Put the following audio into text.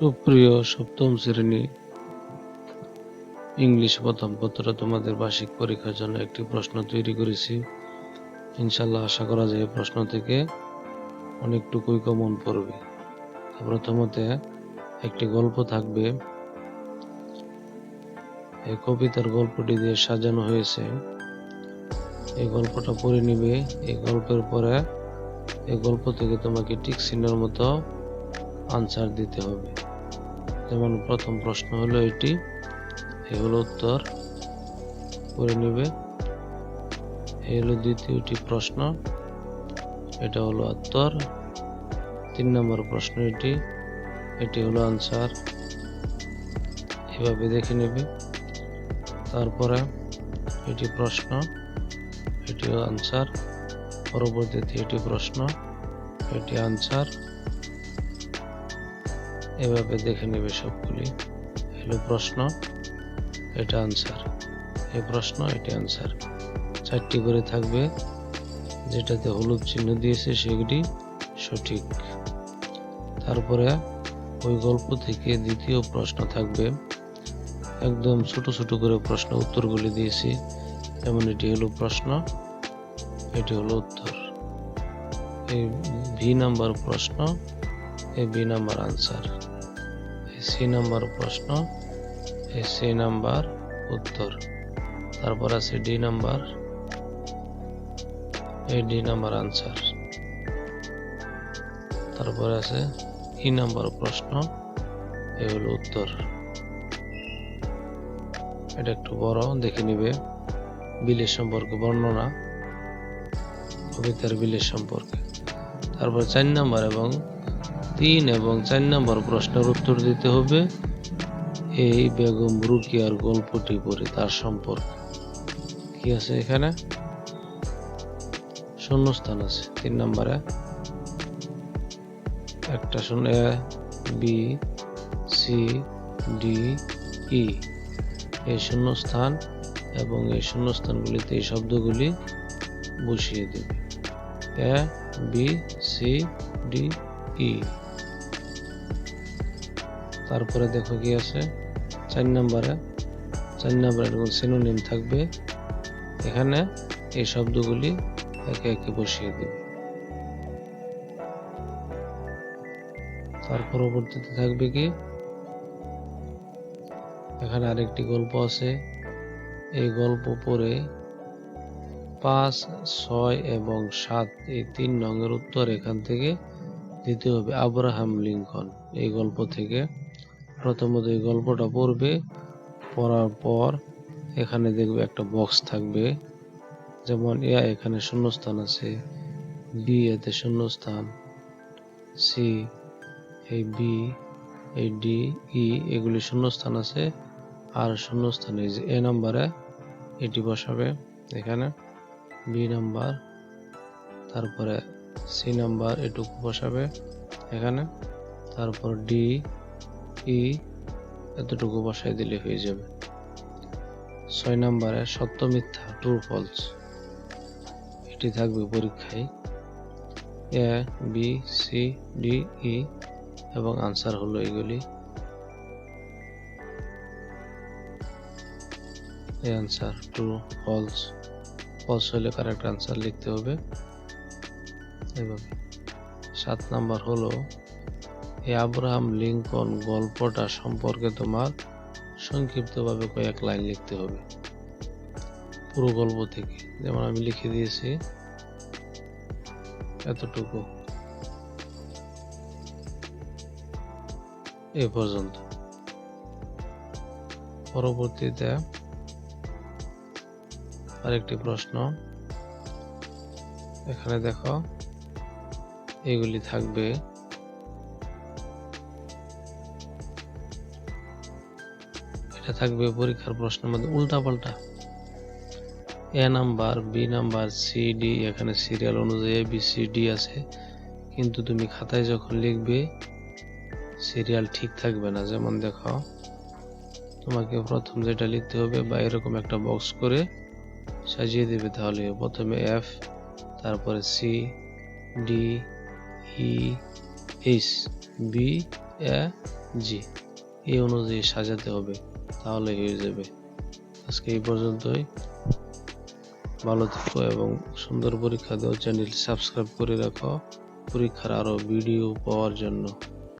সুপ্রিয় সপ্তম শ্রেণি ইংলিশ প্রথম পত্র তোমাদের বার্ষিক পরীক্ষার জন্য একটি প্রশ্ন তৈরি করেছি। ইনশাল্লাহ আশা করা যায় প্রশ্ন থেকে অনেকটুকুই কমন পড়বে। প্রথমতে একটি গল্প থাকবে। এই কবিতার গল্পটি দিয়ে সাজানো হয়েছে। এই গল্পটা পড়ে নিবে। এই গল্পের পরে এই গল্প থেকে তোমাকে টিক মতো আনসার দিতে হবে। যেমন প্রথম প্রশ্ন হলো এটি, এ হলো উত্তর করে নেবে। হলো দ্বিতীয়টি প্রশ্ন, এটা হলো উত্তর। তিন নম্বর প্রশ্ন এটি এটি হলো আনসার এভাবে দেখে নেবে। তারপরে এটি প্রশ্ন এটি আনসার পরবর্তীতে এটি প্রশ্ন, এটি আনসার এভাবে দেখে নেবে সবগুলি। হলো প্রশ্ন, এটা আনসার এ প্রশ্ন, এটা আনসার চারটি করে থাকবে, যেটাতে হলুদ চিহ্ন দিয়েছে সেগুলি সঠিক। তারপরে ওই গল্প থেকে দ্বিতীয় প্রশ্ন থাকবে। একদম ছোট ছোট করে প্রশ্ন উত্তরগুলি দিয়েছি। যেমন এটি হলো প্রশ্ন, এটি হলো উত্তর। এই ভি নাম্বার প্রশ্ন এই বি নাম্বার আনসার এই সি নাম্বার প্রশ্ন এই সি নাম্বার উত্তর। তারপর আছে ডি নাম্বার এই ডি নাম্বার আনসার তারপর আছে ই নাম্বার প্রশ্ন এই হলো উত্তর। এটা একটু বড়, দেখে নিবে। বিলের সম্পর্কে, বর্ণনা। কবিতার বিলের সম্পর্কে। তারপর চার নাম্বার এবং তিন এবং চার নম্বর প্রশ্নের উত্তর দিতে হবে। এই বেগম রুকিয়ার গল্পটি পড়ে তার সম্পর্কে। কি আছে এখানে? শূন্যস্থান আছে, তিন নম্বরে। একটা শূন্য A B C D E এই শূন্যস্থান এবং এই শূন্যস্থানগুলিতে এই শব্দগুলি বসিয়ে দেবে। A B C D E তারপরে দেখো কি আছে? চার নম্বরে চার নম্বরে এরকম সিনোনিম থাকবে। এখানে এই শব্দগুলি একে একে বসিয়ে দেবে। তার পরবর্তীতে থাকবে কি? এখানে আরেকটি গল্প আছে। এই গল্প পড়ে পাঁচ, ছয় এবং সাত, এই তিন রঙের উত্তর এখান থেকে দিতে হবে। আব্রাহাম লিঙ্কন, এই গল্প থেকে। প্রথমত এই গল্পটা পড়বে, পড়ার পর এখানে দেখবে একটা বক্স থাকবে। যেমন এ, এখানে শূন্যস্থান আছে। বি এতে শূন্যস্থান। সি এই বি এই ডি ই এগুলি শূন্যস্থান আছে। আর শূন্যস্থানে যে এ নাম্বারে এটি বসাবে এখানে। বি নাম্বার তারপরে সি নাম্বার এটুকু বসাবে এখানে। তারপর ডি ই এতটুকু বসাই দিলে হয়ে যাবে। ছয় নম্বরে, সত্য মিথ্যা ট্রু ফলস এটি থাকবে পরীক্ষায়। A B C D E এবং আনসার হলো এগুলি। এই আনসার ট্রু ফলস ফলস হলে কারেক্ট আনসার লিখতে হবে। এবং সাত নাম্বার হলো এই আব্রাহাম লিঙ্কন গল্পটা সম্পর্কে তোমার সংক্ষিপ্তভাবে কয়েক লাইন লিখতে হবে। পুরো গল্প থেকে। যেমন আমি লিখে দিয়েছি, এতটুকু। এ পর্যন্ত। পরবর্তীতে আরেকটি প্রশ্ন। এখানে দেখো, এগুলি থাকবে এটা থাকবে পরীক্ষার প্রশ্নের মধ্যে উল্টা পাল্টা A number, B number, C, D, এখানে সিরিয়াল অনুযায়ী বি, সি, ডি আছে। কিন্তু তুমি খাতায় যখন লিখবে, সিরিয়াল ঠিক থাকবে না। যেমন দেখো, তোমাকে প্রথম যেটা লিখতে হবে বা এরকম একটা বক্স করে সাজিয়ে দেবে তাহলে। প্রথমে এফ, তারপরে C, D, E, H, B, A, G. এই অনুযায়ী সাজাতে হবে। তাহলে হয়ে যাবে। আজকে এই পর্যন্তই। ভালো থেকো এবং সুন্দর পরীক্ষা দেওয়ার চ্যানেল সাবস্ক্রাইব করে রাখো। পরীক্ষার আরও ভিডিও পাওয়ার জন্য।